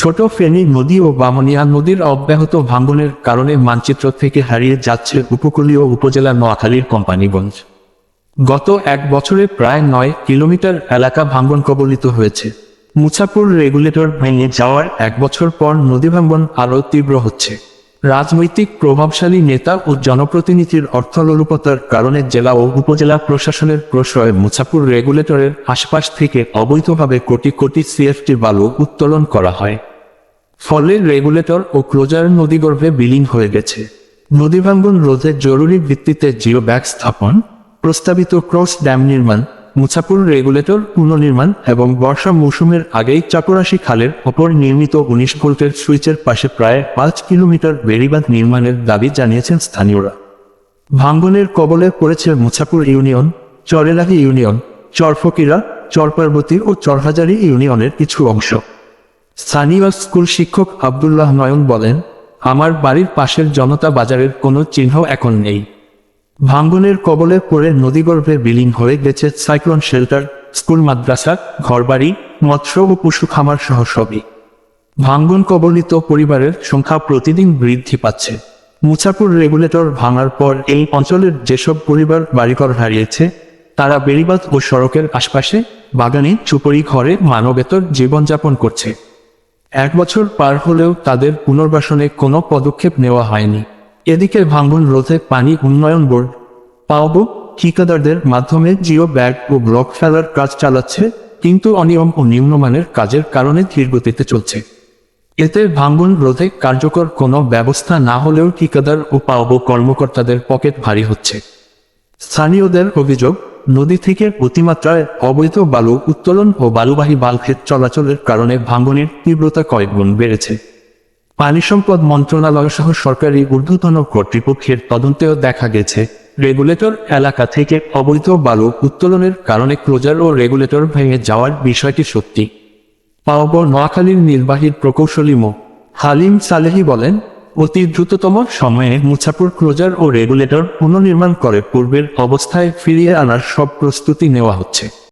ছোট ফেনী নদী ও বামনিয়া নদীর অব্যাহত ভাঙ্গনের কারণে মানচিত্র থেকে হারিয়ে যাচ্ছে উপকূলীয় উপজেলা নোয়াখালীর কোম্পানিগঞ্জ। গত এক বছরে প্রায় নয় কিলোমিটার এলাকা ভাঙ্গন কবলিত হয়েছে। মুছাপুর রেগুলেটর ভেঙে যাওয়ার এক বছর পর নদী ভাঙ্গন আরও তীব্র হচ্ছে। রাজনৈতিক প্রভাবশালী নেতা ও জনপ্রতিনিধির অর্থলোলুপতার কারণে জেলা ও উপজেলা প্রশাসনের প্রশ্রয়ে মুছাপুর রেগুলেটরের আশপাশ থেকে অবৈধভাবে কোটি কোটি সিএফটি বালু উত্তোলন করা হয়। ফলে রেগুলেটর ও ক্লোজার নদীগর্ভে বিলীন হয়ে গেছে। নদী ভাঙ্গন রোধে জরুরি ভিত্তিতে জিও ব্যাগ স্থাপন, প্রস্তাবিত ক্রস ড্যাম নির্মাণ, মুছাপুর রেগুলেটর পুনর্নির্মাণ এবং বর্ষা মৌসুমের আগেই চাপরাশি খালের ওপর নির্মিত উনিশ ভোল্টের সুইচের পাশে প্রায় পাঁচ কিলোমিটার বেড়িবাঁধ নির্মাণের দাবি জানিয়েছেন স্থানীয়রা। ভাঙ্গনের কবলে পড়েছে মুছাপুর ইউনিয়ন, চরেলাহি ইউনিয়ন, চরফকিরা, চরপার্বতী ও চরহাজারি ইউনিয়নের কিছু অংশ। স্থানীয় স্কুল শিক্ষক আবদুল্লাহ নয়ন বলেন, আমার বাড়ির পাশের জনতা বাজারের কোনো চিহ্ন এখন নেই। ভাঙ্গনের কবলে পড়ে নদীগর্ভে বিলীন হয়ে গেছে সাইক্লোন শেল্টার, স্কুল মাদ্রাসা, ঘরবাড়ি, মৎস্য ও পশু খামার সহ সবই। ভাঙ্গন কবলিত পরিবারের সংখ্যা প্রতিদিন বৃদ্ধি পাচ্ছে। মুছাপুর রেগুলেটর ভাঙার পর এই অঞ্চলের যেসব পরিবার বাড়িঘর হারিয়েছে, তারা বেড়িবাঁধ ও সড়কের আশপাশে বাগানে চুপড়ি ঘরে মানবেতর জীবনযাপন করছে। এক বছর পার হলেও তাদের পুনর্বাসনে কোনো পদক্ষেপ নেওয়া হয়নি। এদিকে ভাঙ্গন রোধে পানি উন্নয়ন বোর্ড, পাওবো ঠিকাদারদের মাধ্যমে জিও ব্যাগ ও ব্লক ফেলার কাজ চালাচ্ছে, কিন্তু অনিয়ম ও নিম্নমানের কাজের কারণে ধীরগতিতে চলছে। এতে ভাঙ্গন রোধে কার্যকর কোনো ব্যবস্থা না হলেও ঠিকাদার ও পাওবো কর্মকর্তাদের পকেট ভারী হচ্ছে। স্থানীয়দের অভিযোগ নদী থেকে অতিমাত্রায় অবৈধ বালু উত্তোলন ও বালুবাহী বালক্ষেত চলাচলের কারণে ভাঙ্গনের তীব্রতা কয়েকগুণ বেড়েছে। পানি সম্পদ মন্ত্রণালয় সহ সরকারি ঊর্ধ্বতন কর্তৃপক্ষের তদন্তেও দেখা গেছে, রেগুলেটর এলাকা থেকে অবৈধ বালু উত্তোলনের কারণে ক্লোজার ও রেগুলেটর ভেঙে যাওয়ার বিষয়টি সত্যি। পাওব নোয়াখালীর নির্বাহী প্রকৌশলী মো. হালিম সালেহি বলেন অতি দ্রুততম সময়ে মুছাপুর ক্লোজার ও রেগুলেটর পুনর্নির্মাণ করে পূর্বের অবস্থায় ফিরিয়ে আনার সব প্রস্তুতি নেওয়া হচ্ছে।